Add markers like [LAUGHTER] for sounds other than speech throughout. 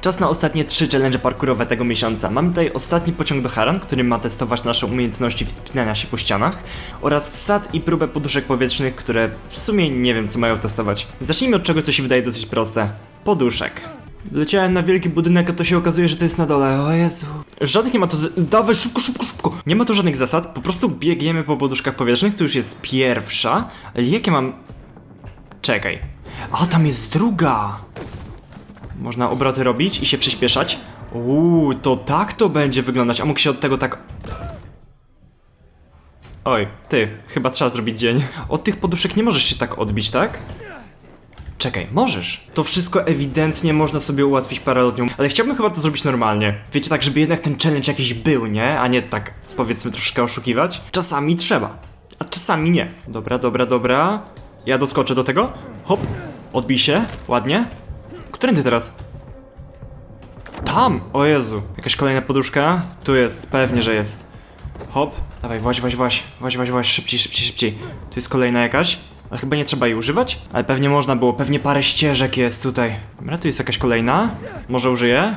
Czas na ostatnie trzy challenge parkurowe tego miesiąca. Mamy tutaj ostatni pociąg do Haran, który ma testować nasze umiejętności wspinania się po ścianach oraz wsad i próbę poduszek powietrznych, które w sumie nie wiem co mają testować. Zacznijmy od czegoś, co się wydaje dosyć proste. Poduszek. Leciałem na wielki budynek, a to się okazuje, że to jest na dole. O Jezu. Żadnych nie ma to. Z... Dawaj, szybko, szybko, szybko. Nie ma tu żadnych zasad, po prostu biegniemy po poduszkach powietrznych, to już jest pierwsza. Ale jakie mam. Czekaj. A tam jest druga. Można obroty robić i się przyspieszać. Uuu, to tak to będzie wyglądać. A mógł się od tego tak. Oj, ty, chyba trzeba zrobić dzień. Od tych poduszek nie możesz się tak odbić, tak? Czekaj, możesz. To wszystko ewidentnie można sobie ułatwić paralotnią, ale chciałbym chyba to zrobić normalnie. Wiecie, tak, żeby jednak ten challenge jakiś był, nie? A nie tak, powiedzmy, troszkę oszukiwać. Czasami trzeba, a czasami nie. Dobra, dobra, dobra. Ja doskoczę do tego. Hop, odbij się, ładnie. Którędy teraz? Tam! O Jezu. Jakaś kolejna poduszka? Tu jest, pewnie, że jest. Hop, dawaj, właź, właź, właź, właź, właź, właź, szybciej, szybciej, szybciej. Tu jest kolejna jakaś, ale chyba nie trzeba jej używać. Ale pewnie można było, pewnie parę ścieżek jest tutaj. Dobra, tu jest jakaś kolejna. Może użyję?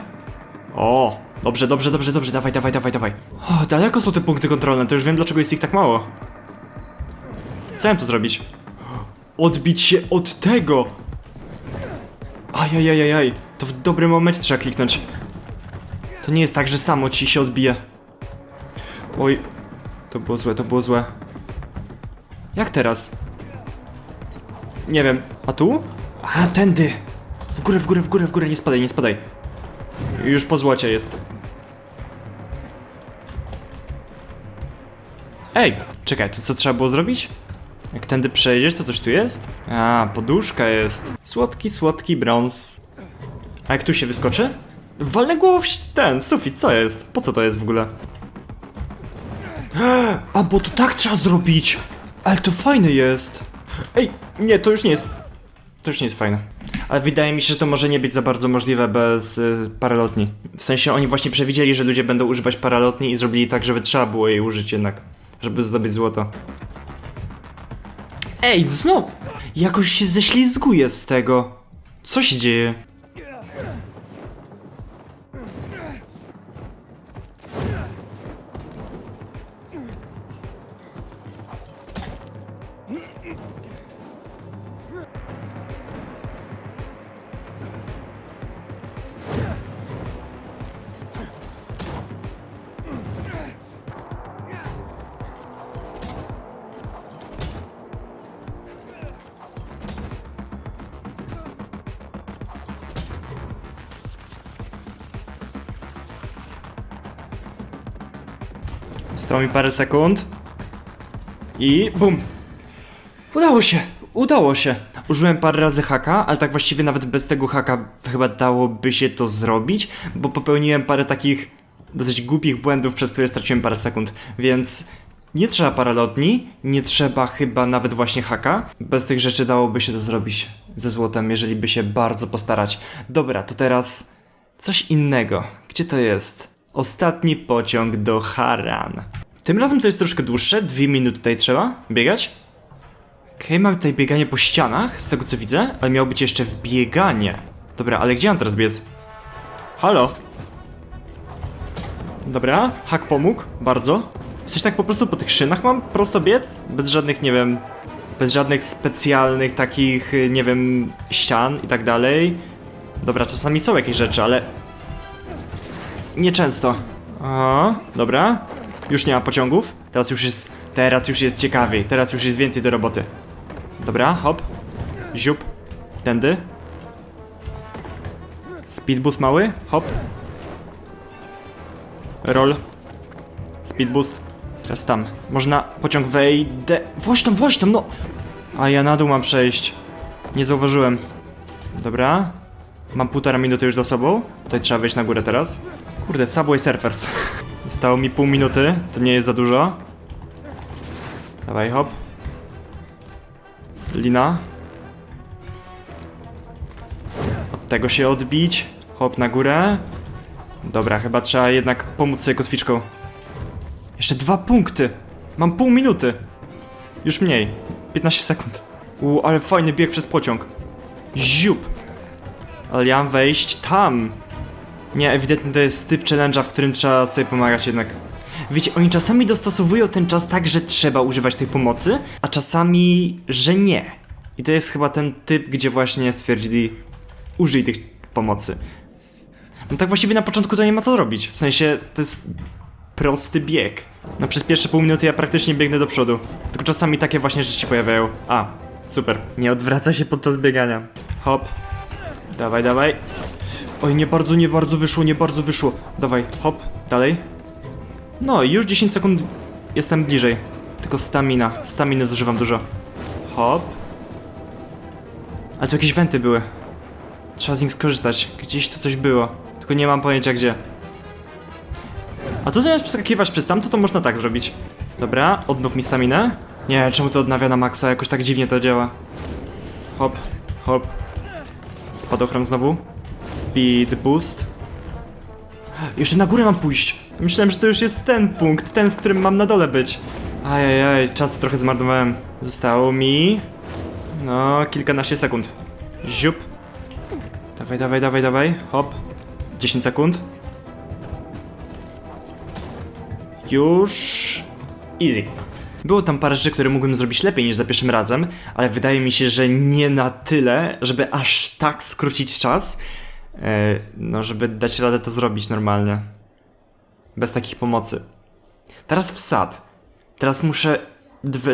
O, dobrze, dobrze, dobrze, dobrze, dawaj, dawaj, dawaj, dawaj. O, daleko są te punkty kontrolne, to już wiem dlaczego jest ich tak mało. Co ja mam tu zrobić? Odbić się od tego! Ajajajajaj, to w dobrym momencie trzeba kliknąć. To nie jest tak, że samo ci się odbije. Oj, to było złe, to było złe. Jak teraz? Nie wiem, a tu? A, tędy! W górę, w górę, w górę, w górę, nie spadaj, nie spadaj. Już po złocie jest. Ej, czekaj, to co trzeba było zrobić? Jak tędy przejdziesz, to coś tu jest? A, poduszka jest. Słodki, słodki brąz. A jak tu się wyskoczy? Walnę głową w ten, w sufit, co jest? Po co to jest w ogóle? A, bo to tak trzeba zrobić! Ale to fajne jest! Ej, nie, to już nie jest... To już nie jest fajne. Ale wydaje mi się, że to może nie być za bardzo możliwe bez y, paralotni. W sensie oni właśnie przewidzieli, że ludzie będą używać paralotni i zrobili tak, żeby trzeba było jej użyć jednak. Żeby zdobyć złoto. Ej, znowu! Jakoś się ześlizguje z tego. Co się dzieje? Zostało mi parę sekund. I bum. Udało się! Udało się! Użyłem parę razy haka, ale tak właściwie nawet bez tego haka chyba dałoby się to zrobić, bo popełniłem parę takich dosyć głupich błędów, przez które straciłem parę sekund, więc nie trzeba paralotni, nie trzeba chyba nawet właśnie haka. Bez tych rzeczy dałoby się to zrobić ze złotem, jeżeli by się bardzo postarać. Dobra, to teraz coś innego. Gdzie to jest? Ostatni pociąg do Haran. Tym razem to jest troszkę dłuższe, dwie minuty tutaj trzeba biegać. Okej, mamy tutaj bieganie po ścianach, z tego co widzę, ale miało być jeszcze wbieganie. Dobra, ale gdzie mam teraz biec? Halo? Dobra, hak pomógł, bardzo. Coś tak po prostu po tych szynach mam prosto biec? Bez żadnych, nie wiem, bez żadnych specjalnych takich, nie wiem, ścian i tak dalej. Dobra, czasami są jakieś rzeczy, ale Nieczęsto. O, dobra. Już nie ma pociągów. Teraz już jest. Teraz już jest ciekawiej. Teraz już jest więcej do roboty. Dobra, hop. Ziup. Tędy. Speedboost mały. Hop. Roll. Speedboost. Teraz tam. Można pociąg wejdę. Właź tam, właź tam, no! A ja na dół mam przejść. Nie zauważyłem. Dobra. Mam półtora minuty już za sobą. Tutaj trzeba wejść na górę teraz. Kurde, Subway Surfers. [LAUGHS] Zostało mi pół minuty, to nie jest za dużo. Dawaj, hop. Lina. Od tego się odbić. Hop na górę. Dobra, chyba trzeba jednak pomóc sobie kotwiczką. Jeszcze dwa punkty. Mam pół minuty. Już mniej. 15 sekund. U, ale fajny bieg przez pociąg. Ziup. Ale ja mam wejść tam. Nie, ewidentnie to jest typ challenge'a, w którym trzeba sobie pomagać jednak. Wiecie, oni czasami dostosowują ten czas tak, że trzeba używać tej pomocy, a czasami, że nie. I to jest chyba ten typ, gdzie właśnie stwierdzili, użyj tych pomocy. No tak właściwie na początku to nie ma co robić. W sensie, to jest prosty bieg. No przez pierwsze pół minuty ja praktycznie biegnę do przodu. Tylko czasami takie właśnie rzeczy się pojawiają. A, super. Nie odwraca się podczas biegania. Hop. Dawaj, dawaj. Oj, nie bardzo, nie bardzo wyszło, nie bardzo wyszło. Dawaj, hop, dalej. No już 10 sekund jestem bliżej. Tylko stamina, staminy zużywam dużo. Hop. Ale tu jakieś wenty były. Trzeba z nich skorzystać. Gdzieś tu coś było. Tylko nie mam pojęcia gdzie. A tu zamiast przeskakiwać przez tamto, to można tak zrobić. Dobra, odnów mi staminę. Nie, czemu to odnawia na maksa? Jakoś tak dziwnie to działa. Hop, hop. Spadochron znowu. Speed boost. Jeszcze na górę mam pójść. Myślałem, że to już jest ten punkt, ten, w którym mam na dole być. Ajajaj, czas trochę zmarnowałem. Zostało mi... No, kilkanaście sekund. Ziup. Dawaj, dawaj, dawaj, dawaj. Hop. 10 sekund. Już... Easy. Było tam parę rzeczy, które mógłbym zrobić lepiej niż za pierwszym razem, ale wydaje mi się, że nie na tyle, żeby aż tak skrócić czas, e, no żeby dać radę to zrobić normalnie. Bez takich pomocy. Teraz wsad. Teraz muszę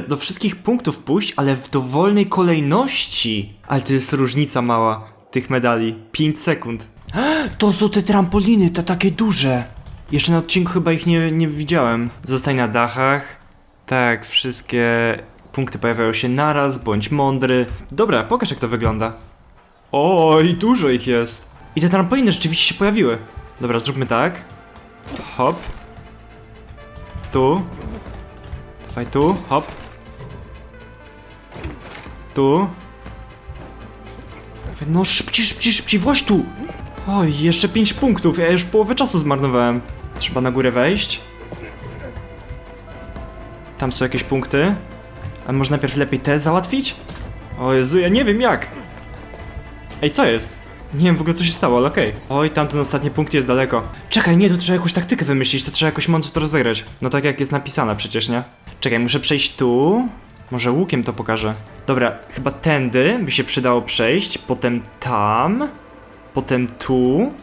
do wszystkich punktów pójść, ale w dowolnej kolejności. Ale to jest różnica mała tych medali. 5 sekund. [GASPS] To są te trampoliny, te takie duże. Jeszcze na odcinku chyba ich nie, nie widziałem. Zostań na dachach. Tak, wszystkie punkty pojawiają się naraz, bądź mądry. Dobra, pokaż jak to wygląda. Oj, dużo ich jest. I te trampoliny rzeczywiście się pojawiły. Dobra, zróbmy tak. Hop. Tu. Dawaj tu, hop. Tu. No szybciej, szybciej, szybciej, właśnie tu. Oj, jeszcze 5 punktów, ja już połowę czasu zmarnowałem. Trzeba na górę wejść. Tam są jakieś punkty. A może najpierw lepiej te załatwić? O Jezu, ja nie wiem jak. Ej, co jest? Nie wiem w ogóle co się stało, ale okej. Oj, tamten ostatni punkt jest daleko. Czekaj, nie, to trzeba jakąś taktykę wymyślić, to trzeba jakoś mądrze to rozegrać. No tak jak jest napisane przecież, nie? Czekaj, muszę przejść tu. Może łukiem to pokażę. Dobra, chyba tędy by się przydało przejść, potem tam, potem tu,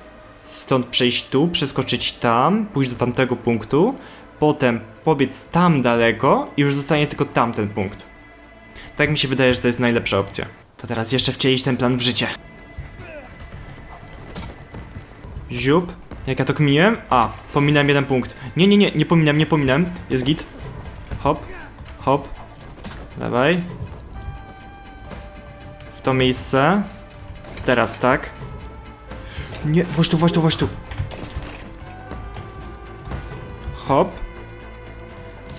stąd przejść tu, przeskoczyć tam, pójść do tamtego punktu, potem pobiec tam daleko i już zostanie tylko tamten punkt. Tak mi się wydaje, że to jest najlepsza opcja. To teraz jeszcze wcielić ten plan w życie. Ziup. Jak ja to kmiłem? A, pominąłem jeden punkt. Nie, nie, nie, nie pominąłem, nie pominąłem. Jest git. Hop, hop. Dawaj. W to miejsce. Teraz tak. Nie, właśnie tu, właśnie tu, właśnie tu. Hop.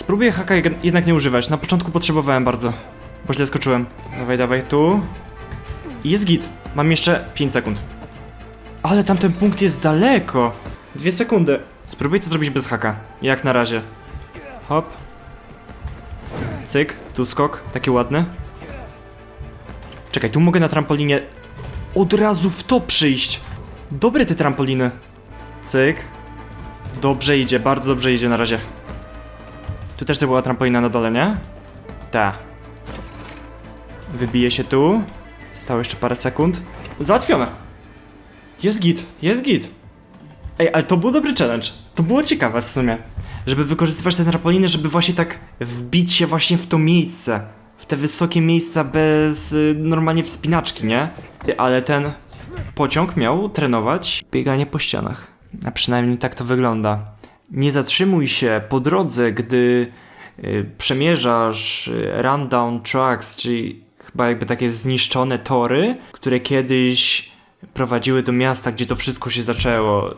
Spróbuję haka jednak nie używać. Na początku potrzebowałem bardzo. Bo źle skoczyłem. Dawaj, dawaj, tu. I jest git. Mam jeszcze 5 sekund. Ale tamten punkt jest daleko. Dwie sekundy. Spróbuj to zrobić bez haka. Jak na razie. Hop. Cyk. Tu skok. Taki ładny. Czekaj, tu mogę na trampolinie od razu w to przyjść. Dobre te trampoliny. Cyk. Dobrze idzie, bardzo dobrze idzie na razie. Tu też to była trampolina na dole, nie? Ta. Wybije się tu. Stało jeszcze parę sekund. Załatwione. Jest git, jest git. Ej, ale to był dobry challenge. To było ciekawe w sumie. Żeby wykorzystywać te trampoliny, żeby właśnie tak wbić się właśnie w to miejsce. W te wysokie miejsca bez y, normalnie wspinaczki, nie? Ale ten pociąg miał trenować bieganie po ścianach. A przynajmniej tak to wygląda. Nie zatrzymuj się po drodze, gdy y, przemierzasz y, rundown tracks, czyli chyba jakby takie zniszczone tory, które kiedyś prowadziły do miasta, gdzie to wszystko się zaczęło.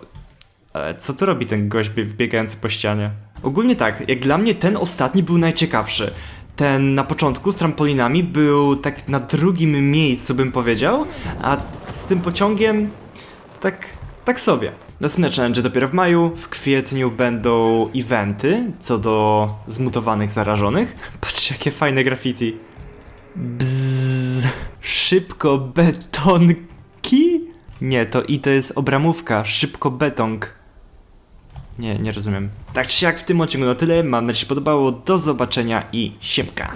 Ale co tu robi ten gość bie- biegający po ścianie? Ogólnie tak, jak dla mnie ten ostatni był najciekawszy. Ten na początku z trampolinami był tak na drugim miejscu, bym powiedział, a z tym pociągiem tak, tak sobie. Następne challenge dopiero w maju, w kwietniu będą eventy co do zmutowanych zarażonych. [LAUGHS] Patrzcie jakie fajne graffiti. Bzzz, szybko betonki. Nie, to i to jest obramówka, szybko betong. Nie, nie rozumiem. Tak czy siak w tym odcinku na tyle, mam nadzieję, że się podobało, do zobaczenia i siemka.